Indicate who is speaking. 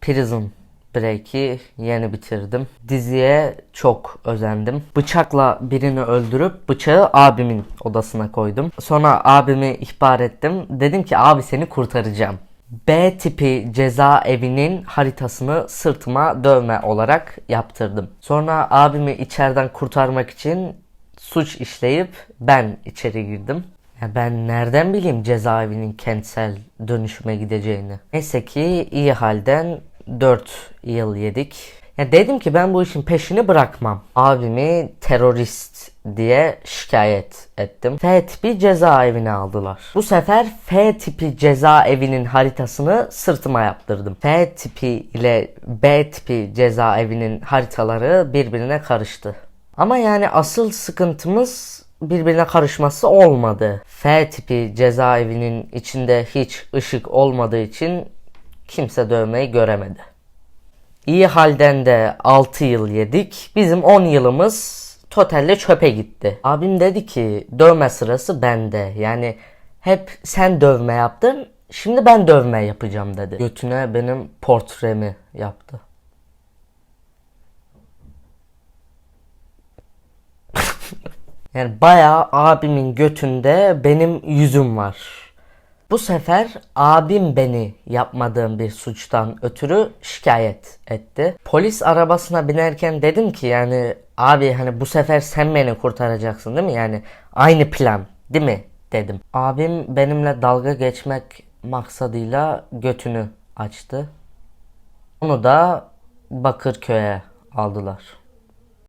Speaker 1: Prison Break'i yeni bitirdim. Diziye çok özendim. Bıçakla birini öldürüp bıçağı abimin odasına koydum. Sonra abimi ihbar ettim. Dedim ki abi seni kurtaracağım. B tipi cezaevinin haritasını sırtıma dövme olarak yaptırdım. Sonra abimi içeriden kurtarmak için suç işleyip ben içeri girdim. Ya ben nereden bileyim cezaevinin kentsel dönüşüme gideceğini. Neyse ki iyi halden 4 yıl yedik. Ya dedim ki ben bu işin peşini bırakmam. Abimi terörist diye şikayet ettim. F tipi cezaevine aldılar. Bu sefer F tipi cezaevinin haritasını sırtıma yaptırdım. F tipi ile B tipi cezaevinin haritaları birbirine karıştı. Ama yani asıl sıkıntımız birbirine karışması olmadı. F tipi cezaevinin içinde hiç ışık olmadığı için kimse dövmeyi göremedi. İyi halden de 6 yıl yedik. Bizim 10 yılımız totalle çöpe gitti. Abim dedi ki dövme sırası bende. Yani hep sen dövme yaptın. Şimdi ben dövme yapacağım dedi. Götüne benim portremi yaptı. Yani bayağı abimin götünde benim yüzüm var. Bu sefer abim beni yapmadığım bir suçtan ötürü şikayet etti. Polis arabasına binerken dedim ki yani abi hani bu sefer sen beni kurtaracaksın değil mi? Yani aynı plan değil mi? dedim. Abim benimle dalga geçmek maksadıyla götünü açtı. Onu da Bakırköy'e aldılar.